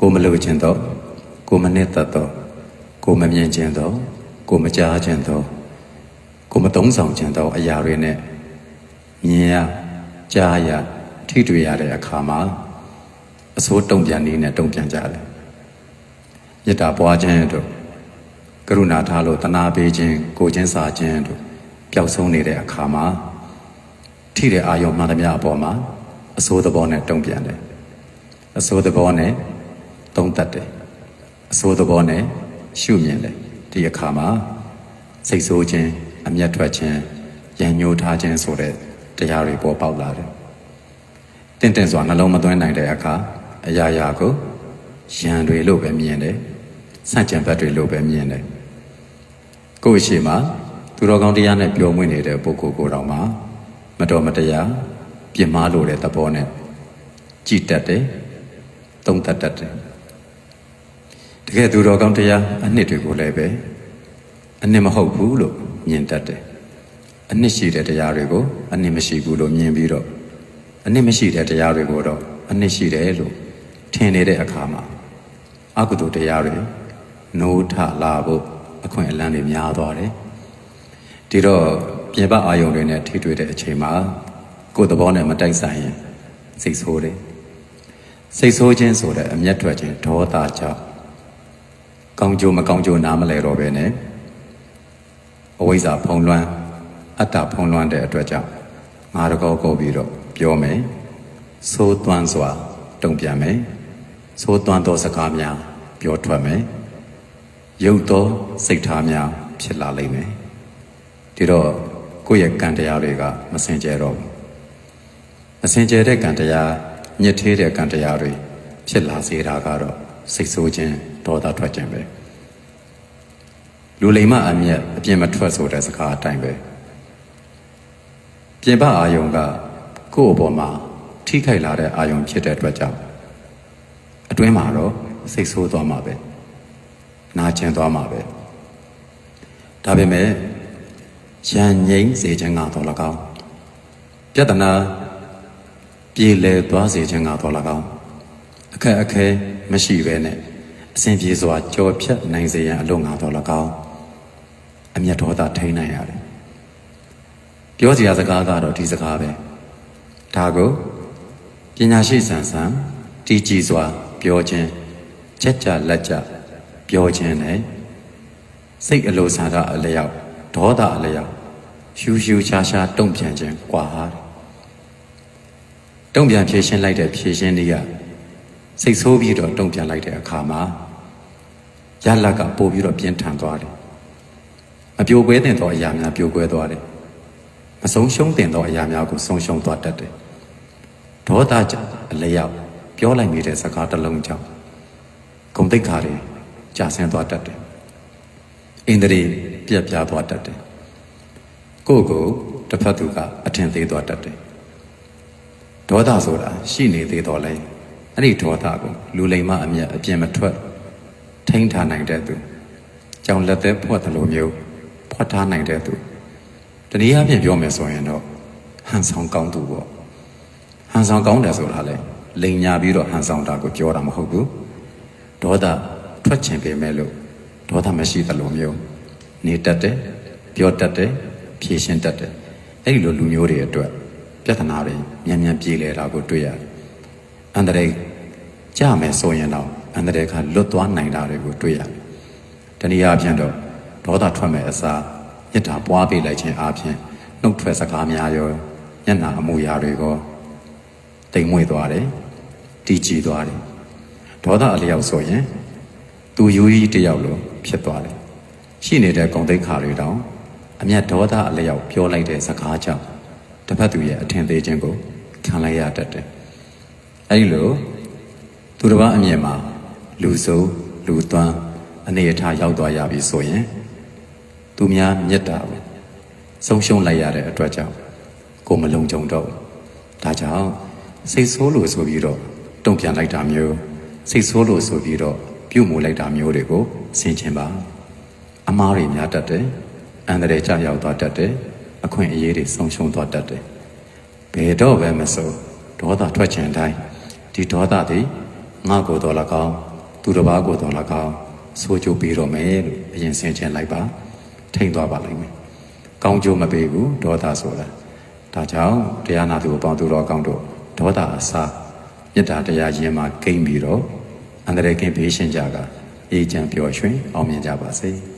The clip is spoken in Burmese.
ကိုမလိုခြင်းသောကိုမနှစ်သက်သောကိုမမြင်ခြင်းသောကိုမကြားခြင်းသောကိုမသုံးဆောင်ခြင်းသောအရာတွေနဲ့မြင်ရကြားရထိတွေ့ရတဲ့အခါမှာအစိုးတုံ့ပြန်နည်းနဲ့တုံ့ပြန်ကြတယ်မေတ္တာပွားခြင်းတို့ကရုဏာထားလို့တနာပေးခြင်းကိုချင်းစာခြင်းတို့ပျောက်ဆုံးနေတဲ့အခါမှာထိတဲ့အာယုံမှန်သမျှအပေါ်မှာအစိုးသဘောနဲ့တုံ့ပြန်တယ်အစိုးသဘောနဲ့ သုံးသက်တယ်အစိုးသဘောနဲ့ရှုမြင်တယ်ဒီအခါမှာစိတ်ဆိုးခြင်းအမျက်ထွက်ခြင်းရန်ညှိုးထားခြင်းဆိုတဲ့တရားတွေပေါ်ပေါက်လာတယ်တင့်တင့်စွာနှလုံးမသွင်းနိုင်တဲ့အခါအရာရာကိုရန်တွေလို့ပဲမြင်တယ်ဆန့်ကျင်ဘက်တွေလို့ပဲမြင်တယ်ကိုယ့်အရှိမှာသူတော်ကောင်းတရားနဲ့ပျော်မွေ့နေတဲ့ပုဂ္ဂိုလ်ကိုယ်တော်မှာမတော်မတရားပြင်းမာလို့တဲ့သဘောနဲ့ကြည်တက်တယ်သုံးသက်တတ်တယ်တ ကယ်သူတော်ကောင်းတရားအနှစ်တွေကိုလည်းပဲအနှစ်မဟုတ်ဘူးလို့မြင်တတ်တယ်အနှစ်ရှိတဲ့တရားတွေကိုအနှစ်မရှိဘူးလို့မြင်ပြီးတော့အနှစ်မရှိတဲ့တရားတွေကိုတော့အနှစ်ရှိတယ်လို့ထင်နေတဲ့အခါမှာအကုသိုလ်တရားတွေနိုးထလာဖို့အခွင့်အလမ်းတွေများသွားတယ်ဒီတော့ပြင်ပအာယုံတွေနဲ့ထိတွေ့တဲ့အချိန်မှာကိုယ်သဘောနဲ့မတိုက်ဆိုင်ရင်စိတ်ဆိုးတယ်စိတ်ဆိုးခြင်းဆိုတဲ့အမျက်ထွက်ခြင်းဒေါသကြောင့် ကောင်းကျိုးမကောင်းကျိုးနားမလဲတော့ပဲနဲ့အဝိဇ္ဇာဖုံးလွှမ်းအတ္တဖုံးလွှမ်းတဲ့အတွက်ကြောင့်ငါတကောကောပြီးတော့ပြောမယ်သိုးသွမ်းစွာတုံ့ပြန်မယ်သိုးသွမ်းသောစကားများပြောထွက်မယ်ရုပ်သောစိတ်ထားများဖြစ်လာလိမ့်မယ်ဒီတော့ကိုယ့်ရဲ့ကံတရားတွေကမစင်ကြဲတော့ဘူးမစင်ကြဲတဲ့ကံတရားညစ်သေးတဲ့ကံတရားတွေဖြစ်လာစေတာကတော့ စိတ်ဆိုးခြင်းဒေါသထွက်ခြင်းပဲလူလိမ္မအမျက်အပြင်းမထွက်ဆိုတဲ့စကားအတိုင်းပဲပြင်ပအာယုံကကိုယ့်အပေါ်မှာထိခိုက်လာတဲ့အာယုံဖြစ်တဲ့အတွက်ကြောင့်အတွင်းမှာတော့စိတ်ဆိုးသွားမှာပဲနာကျင်သွားမှာပဲဒါပေမဲ့ရန်ငိမ့်စေခြင်းကတော့၎င်းပြဿနာပြေလည်သွားစေခြင်းကတော့၎င်း အခက်အခဲမရှိဘဲနဲ့အစဉ်ပြေစွာကြော်ဖြတ်နိုင်စေရန်အလို့ငါတော့၎င်းအမျက်ဒေါသထိန်းနိုင်ရတယ်ပြောစရာစကားကတော့ဒီစကားပဲဒါကိုပညာရှိဆန်ဆန်တည်ကြည်စွာ ပြောခြင်းချက်ကြလက်ကြပြောခြင်းနဲ့စိတ်အလိုဆန္ဒအလျောက်ဒေါသအလျောက်ရှူးရှူးရှားရှားတုံ့ပြန်ခြင်းကွာဟာတယ်တုံ့ပြန်ဖြည့်ရှင်းလိုက်တဲ့ဖြည့်ရှင်းနည်းက စိတ်ဆိုးပြီးတော့တုံ့ပြန်လိုက်တဲ့အခါမှာရလက်ကပို့ပြီးတော့ပြင်းထန်သွားတယ်မပြိုကွဲတဲ့သောအရာများပြိုကွဲသွားတယ်မဆုံးရှုံးတဲ့သောအရာများကိုဆုံးရှုံးသွားတတ်တယ်ဒေါသကြောင့်အလျောက်ပြောလိုက်မိတဲ့စကားတစ်လုံးကြောင့်ဂုံတိတ်ခါတွေကြာဆင်းသွားတတ်တယ်အိန္ဒြေပြက်ပြားသွားတတ်တယ်ကိုယ့်ကိုတစ်ဖက်သူကအထင်သေးသွားတတ်တယ်ဒေါသဆိုတာရှိနေသေးတော့လဲ အဲ့ဒီဒေါသကိုလူလိမ္မာအမျက်အပြင်းမထွက်ထိန်းထားနိုင်တဲ့သူကြောင်လက်သက်ဖွက်တယ်လို့မျိုးဖွက်ထားနိုင်တဲ့သူတနည်းအားဖြင့်ပြောမယ်ဆိုရင်တော့ဟန်ဆောင်ကောင်းသူပေါ့ဟန်ဆောင်ကောင်းတယ်ဆိုတာလေလိန်ညာပြီးတော့ဟန်ဆောင်တာကိုပြောတာမဟုတ်ဘူးဒေါသထွက်ချင်ပေမဲ့လို့ဒေါသမရှိသလိုမျိုးနေတတ်တယ်ပြောတတ်တယ်ဖြေရှင်းတတ်တယ်အဲ့ဒီလိုလူမျိုးတွေအတွက်ပြဿနာတွေမြန်မြန်ပြေလည်တာကိုတွေ့ရတယ် အန္တရာယ်ကြမယ်ဆိုရင်တော့အန္တရာယ်ကလွတ်သွားနိုင်တာတွေကိုတွေ့ရတယ်တနည်းအားဖြင့်တော့ဒေါသထွက်မဲ့အစားမြတ်တာပွားပေးလိုက်ခြင်းအားဖြင့်နှုတ်ထွက်စကားများရောညံ့နာအမူအရာတွေကိုတိမ်မွေ့သွားတယ်တည်ကြည်သွားတယ်ဒေါသအလျောက်ဆိုရင်သူယူကြီးတယောက်လိုဖြစ်သွားတယ်ရှိနေတဲ့ဂုံတိတ်ခါတွေတောင်အမျက်ဒေါသအလျောက်ပြောလိုက်တဲ့စကားကြောင့်တစ်ဖက်သူရဲ့အထင်သေးခြင်းကိုခံလိုက်ရတတ်တယ် အဲဒီလိုသူတစ်ပါးအမြင်မှာလူဆိုးလူသွမ်းအနေအထားရောက်သွားရပြီဆိုရင်သူများမြတ်တာပဲဆုံးရှုံးလိုက်ရတဲ့အတွက်ကြောင့်ကိုမလုံခြုံတော့ဒါကြောင့်စိတ်ဆိုးလို့ဆိုပြီးတော့တုံ့ပြန်လိုက်တာမျိုးစိတ်ဆိုးလို့ဆိုပြီးတော့ပြုတ်မှုလိုက်တာမျိုးတွေကိုဆင်ခြင်ပါအမားတွေများတတ်တယ်အန္တရာယ်ကြရောက်သွားတတ်တယ်အခွင့်အရေးတွေဆုံးရှုံးသွားတတ်တယ်ဘယ်တော့ပဲမဆိုဒေါသထွက်ချင်တိုင်း ဒီဒေါသတွေငါကိုယ်တော်၎င်းသူတစ်ပါးကိုယ်တော်၎င်းဆိုကြပေးတော့မယ်လို့အရင်ဆင်ခြင်လိုက်ပါ ထိမ့်သွားပါလိမ့်မယ်ကောင်းကျိုးမပေးဘူးဒေါသဆိုတာဒါကြောင့်တရားနာသူအပေါင်းသူတော်ကောင်းတို့ဒေါသအစားမေတ္တာတရားရင်းမှာကိမ့်ပြီးတော့အန္တရာယ်ကင်းဘေးရှင်းကြကအေးချမ်းပျော်ရွှင်အောင်မြင်ကြပါစေ။